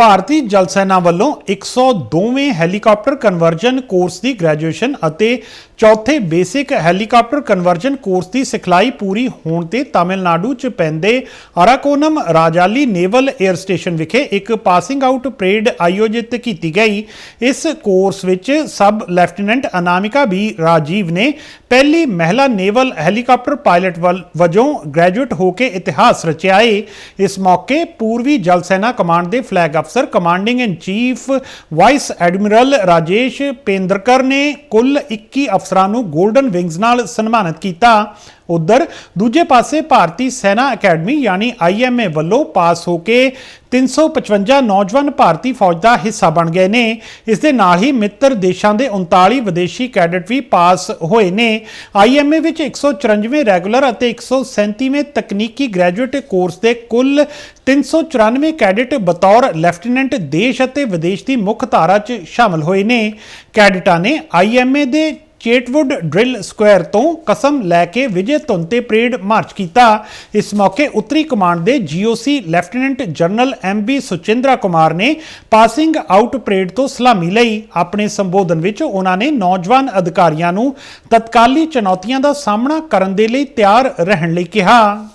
ਭਾਰਤੀ ਜਲ ਸੈਨਾ ਵੱਲੋਂ 102ਵੇਂ ਹੈਲੀਕਾਪਟਰ ਕਨਵਰਜਨ ਕੋਰਸ ਦੀ ਗ੍ਰੈਜੂਏਸ਼ਨ ਅਤੇ ਚੌਥੇ ਬੇਸਿਕ ਹੈਲੀਕਾਪਟਰ ਕਨਵਰਜਨ ਕੋਰਸ ਦੀ ਸਿਖਲਾਈ ਪੂਰੀ ਹੋਣ ਤੇ ਤਾਮਿਲਨਾਡੂ ਚ ਪੈਂਦੇ Arakkonam Rajali naval air station ਵਿਖੇ ਇੱਕ ਪਾਸਿੰਗ ਆਊਟ ਪਰੇਡ ਆਯੋਜਿਤ ਕੀਤੀ ਗਈ। ਇਸ ਕੋਰਸ ਵਿੱਚ sub lieutenant Anamika B Rajeev ਨੇ ਪਹਿਲੀ ਮਹਿਲਾ ਨੇਵਲ ਹੈਲੀਕਾਪਟਰ ਪਾਇਲਟ ਵੱਲ- ਵਜੋਂ ਗ੍ਰੈਜੂਏਟ ਹੋ ਕੇ ਇਤਿਹਾਸ ਰਚਿਆ ਏ। ਇਸ ਮੌਕੇ ਪੂਰਵੀ ਜਲ ਸੈਨਾ ਕਮਾਂਡ ਦੇ ਫਲੈਗ ਅਫਸਰ commanding in chief vice admiral Rajesh Pendarkar ਨੇ ਕੁੱਲ 21 ਅਫਸਰਾਂ ਨੂੰ 골ਡਨ ਵਿੰਗਸ ਨਾਲ ਸਨਮਾਨਿਤ ਕੀਤਾ। ਉਧਰ ਦੂਜੇ ਪਾਸੇ ਭਾਰਤੀ ਸੈਨਾ ਅਕੈਡਮੀ, ਯਾਨੀ ਆਈਐਮਏ ਵੱਲੋਂ ਪਾਸ ਹੋ ਕੇ 355 ਨੌਜਵਾਨ ਭਾਰਤੀ ਫੌਜ ਦਾ ਹਿੱਸਾ ਬਣ ਗਏ ਨੇ। ਇਸ ਦੇ ਨਾਲ ਹੀ ਮਿੱਤਰ ਦੇਸ਼ਾਂ ਦੇ 39 ਵਿਦੇਸ਼ੀ ਕੈਡਟ ਵੀ ਪਾਸ ਹੋਏ ਨੇ। ਆਈਐਮਏ ਵਿੱਚ 194ਵੇਂ ਰੈਗੂਲਰ ਅਤੇ 137ਵੇਂ ਤਕਨੀਕੀ ਗ੍ਰੈਜੂਏਟ ਕੋਰਸ ਦੇ ਕੁੱਲ 394 ਕੈਡਟ ਬਤੌਰ ਲੈਫਟੀਨੈਂਟ ਦੇਸ਼ ਅਤੇ ਵਿਦੇਸ਼ ਦੀ ਮੁੱਖ ਧਾਰਾ 'ਚ ਸ਼ਾਮਲ ਹੋਏ ਨੇ। ਕੈਡਟਾਂ ਨੇ ਆਈਐਮਏ ਦੇ ਚੇਟਵੁੱਡ ਡ੍ਰਿਲ ਸਕੁਆਇਰ ਤੋਂ ਕਸਮ ਲੈ ਕੇ ਵਿਜੇ ਧੁਨ ਤੇ ਪਰੇਡ ਮਾਰਚ ਕੀਤਾ। ਇਸ ਮੌਕੇ ਉੱਤਰੀ ਕਮਾਂਡ ਦੇ GOC lieutenant general M B Suchindra Kumar ਨੇ ਪਾਸਿੰਗ ਆਊਟ ਪਰੇਡ ਤੋਂ ਸਲਾਮੀ ਲਈ। ਆਪਣੇ ਸੰਬੋਧਨ ਵਿੱਚ ਉਹਨਾਂ ਨੇ ਨੌਜਵਾਨ ਅਧਿਕਾਰੀਆਂ ਨੂੰ ਤਤਕਾਲੀ ਚੁਣੌਤੀਆਂ ਦਾ ਸਾਹਮਣਾ ਕਰਨ ਦੇ ਲਈ ਤਿਆਰ ਰਹਿਣ ਲਈ ਕਿਹਾ।